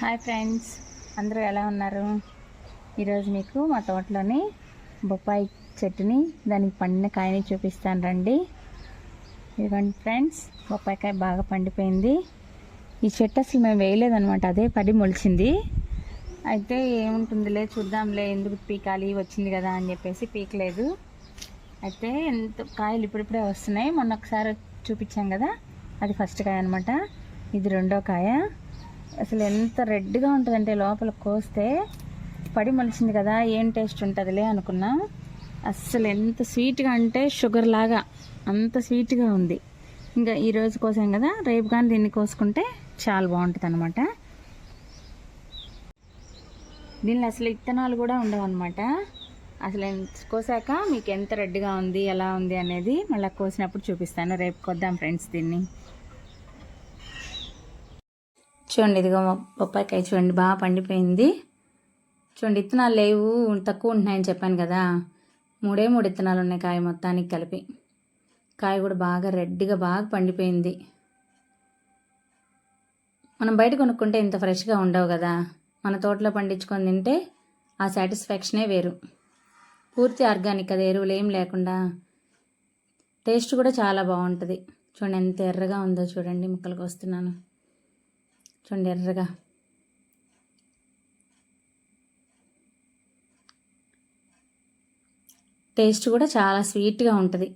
Hi friends అందరూ ఎలా ఉన్నారు? ఈరోజు మీకు మా తోటలోని బొప్పాయి చెట్టుని దానికి పండిన కాయని చూపిస్తాను రండి. ఇదిగోండి ఫ్రెండ్స్ బొప్పాయికాయ బాగా పండిపోయింది. ఈ చెట్టు అసలు మేము వేయలేదనమాట అదే పడి మొలిచింది. అయితే ఏముంటుందిలే చూద్దాంలే ఎందుకు పీకాలి వచ్చింది కదా అని చెప్పేసి పీకలేదు. అయితే ఎంత కాయలు ఇప్పుడిప్పుడే వస్తున్నాయి మొన్న ఒకసారి చూపించాం కదా అది ఫస్ట్ కాయ అనమాట ఇది రెండో కాయ. అసలు ఎంత రెడ్గా ఉంటుందంటే లోపల కోస్తే పడి మొలిచింది కదా ఏం టేస్ట్ ఉంటుందిలే అనుకున్నా. అస్సలు ఎంత స్వీట్గా అంటే షుగర్ లాగా అంత స్వీట్గా ఉంది. ఇంకా ఈరోజు కోసాం కదా రేపు కానీ దీన్ని కోసుకుంటే చాలా బాగుంటుంది అనమాట దీనిలో అసలు ఇత్తనాలు కూడా ఉండవు అనమాట అసలు ఎంత- కోసాక మీకు ఎంత రెడ్గా ఉంది ఎలా ఉంది అనేది మళ్ళీ కోసినప్పుడు చూపిస్తాను. రేపు కొద్దాం ఫ్రెండ్స్ దీన్ని. చూడండి ఇదిగో బొప్పాయికాయ చూడండి బాగా పండిపోయింది. చూడండి ఇత్తనాలు లేవు తక్కువ ఉంటున్నాయని చెప్పాను కదా. మూడే మూడు ఇత్తనాలు ఉన్నాయి కాయ మొత్తానికి కలిపి. కాయ కూడా బాగా రెడ్గా బాగా పండిపోయింది. మనం బయట కొనుక్కుంటే ఇంత ఫ్రెష్గా ఉండవు కదా. మన తోటలో పండించుకొని తింటే ఆ సాటిస్ఫాక్షనే వేరు. పూర్తి ఆర్గానిక్ అది ఎరువులు ఏం లేకుండా. టేస్ట్ కూడా చాలా బాగుంటుంది. చూడండి ఎంత ఎర్రగా ఉందో చూడండి ముక్కలకు వస్తున్నాను. చూడండి ఎర్రగా. టేస్ట్ కూడా చాలా స్వీట్గా ఉంటుంది.